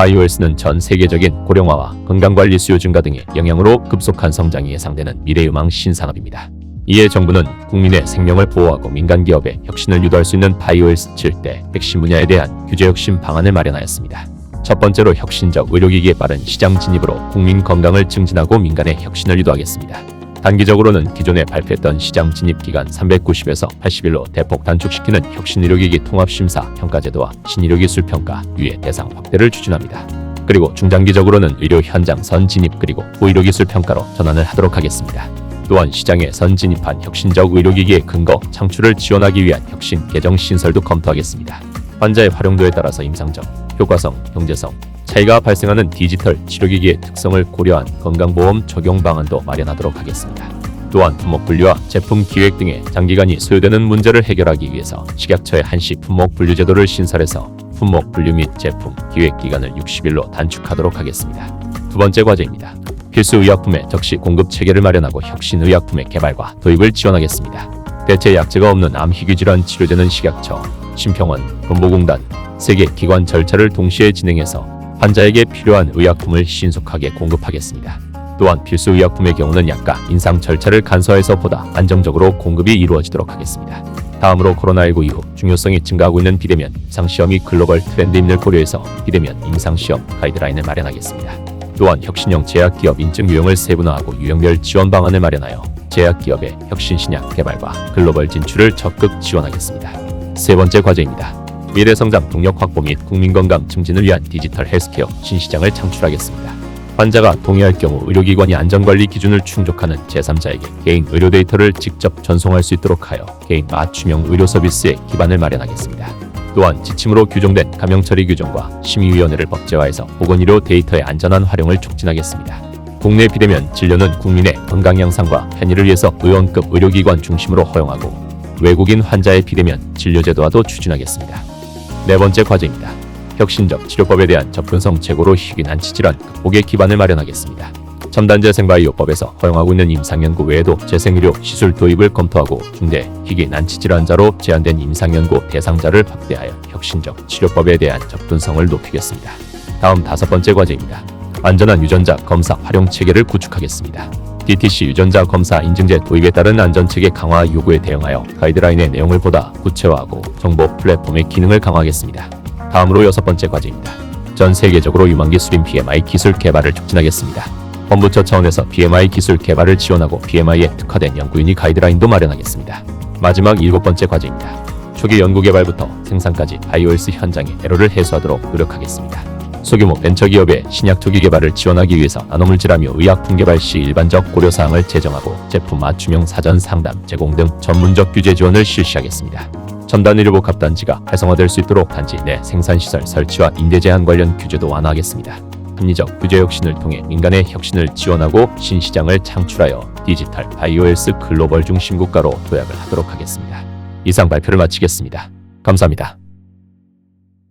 바이오헬스는 전 세계적인 고령화와 건강관리 수요 증가 등의 영향으로 급속한 성장이 예상되는 미래유망 신산업입니다. 이에 정부는 국민의 생명을 보호하고 민간 기업의 혁신을 유도할 수 있는 바이오헬스 7대 백신 분야에 대한 규제 혁신 방안을 마련하였습니다. 첫 번째로 혁신적 의료기기의 빠른 시장 진입으로 국민 건강을 증진하고 민간의 혁신을 유도하겠습니다. 단기적으로는 기존에 발표했던 시장 진입 기간 390에서 80일로 대폭 단축시키는 혁신 의료기기 통합 심사 평가 제도와 신의료기술 평가 유예 대상 확대를 추진합니다. 그리고 중장기적으로는 의료 현장 선 진입 그리고 후의료기술 평가로 전환을 하도록 하겠습니다. 또한 시장에 선 진입한 혁신적 의료기기의 근거 창출을 지원하기 위한 혁신 개정 신설도 검토하겠습니다. 환자의 활용도에 따라서 임상적, 효과성, 경제성, 차이가 발생하는 디지털 치료기기의 특성을 고려한 건강보험 적용 방안도 마련하도록 하겠습니다. 또한 품목 분류와 제품 기획 등의 장기간이 소요되는 문제를 해결하기 위해서 식약처의 한시 품목 분류 제도를 신설해서 품목 분류 및 제품 기획 기간을 60일로 단축하도록 하겠습니다. 두 번째 과제입니다. 필수 의약품의 적시 공급 체계를 마련하고 혁신 의약품의 개발과 도입을 지원하겠습니다. 대체 약제가 없는 암 희귀 질환 치료되는 식약처, 심평원, 건보공단, 세계 기관 절차를 동시에 진행해서 환자에게 필요한 의약품을 신속하게 공급하겠습니다. 또한 필수 의약품의 경우는 약가 인상 절차를 간소화해서 보다 안정적으로 공급이 이루어지도록 하겠습니다. 다음으로 코로나19 이후 중요성이 증가하고 있는 비대면 임상시험이 글로벌 트렌드임을 고려해서 비대면 임상시험 가이드라인을 마련하겠습니다. 또한 혁신형 제약기업 인증 유형을 세분화하고 유형별 지원 방안을 마련하여 제약기업의 혁신 신약 개발과 글로벌 진출을 적극 지원하겠습니다. 세 번째 과제입니다. 미래 성장 동력 확보 및 국민 건강 증진을 위한 디지털 헬스케어 신시장을 창출하겠습니다. 환자가 동의할 경우 의료기관이 안전관리 기준을 충족하는 제3자에게 개인 의료 데이터를 직접 전송할 수 있도록 하여 개인 맞춤형 의료 서비스의 기반을 마련하겠습니다. 또한 지침으로 규정된 감염 처리 규정과 심의위원회를 법제화해서 보건의료 데이터의 안전한 활용을 촉진하겠습니다. 국내 비대면 진료는 국민의 건강 향상과 편의를 위해서 의원급 의료기관 중심으로 허용하고 외국인 환자의 비대면 진료 제도화도 추진하겠습니다. 네 번째 과제입니다. 혁신적 치료법에 대한 접근성 최고로 희귀 난치 질환 극복의 기반을 마련하겠습니다. 첨단 재생바이오법에서 허용하고 있는 임상연구 외에도 재생의료 시술 도입을 검토하고 중대 희귀 난 치 질환자로 제한된 임상연구 대상자를 확대하여 혁신적 치료법에 대한 접근성을 높이겠습니다. 다음 다섯 번째 과제입니다. 안전한 유전자 검사 활용 체계를 구축하겠습니다. DTC 유전자 검사 인증제 도입에 따른 안전체계 강화 요구에 대응하여 가이드라인의 내용을 보다 구체화하고 정보 플랫폼의 기능을 강화하겠습니다. 다음으로 여섯 번째 과제입니다. 전 세계적으로 유망 기술인 BMI 기술 개발을 촉진하겠습니다. 본부처 차원에서 BMI 기술 개발을 지원하고 BMI에 특화된 연구인이 가이드라인도 마련하겠습니다. 마지막 일곱 번째 과제입니다. 초기 연구 개발부터 생산까지 바이오헬스 현장의 에러를 해소하도록 노력하겠습니다. 소규모 벤처기업의 신약 초기 개발을 지원하기 위해서 나노물질하며 의약품 개발 시 일반적 고려사항을 제정하고 제품 맞춤형 사전 상담 제공 등 전문적 규제 지원을 실시하겠습니다. 첨단 의료복 합단지가 활성화될 수 있도록 단지 내 생산시설 설치와 임대 제한 관련 규제도 완화하겠습니다. 합리적 규제 혁신을 통해 민간의 혁신을 지원하고 신시장을 창출하여 디지털 바이오 헬스 글로벌 중심 국가로 도약을 하도록 하겠습니다. 이상 발표를 마치겠습니다. 감사합니다.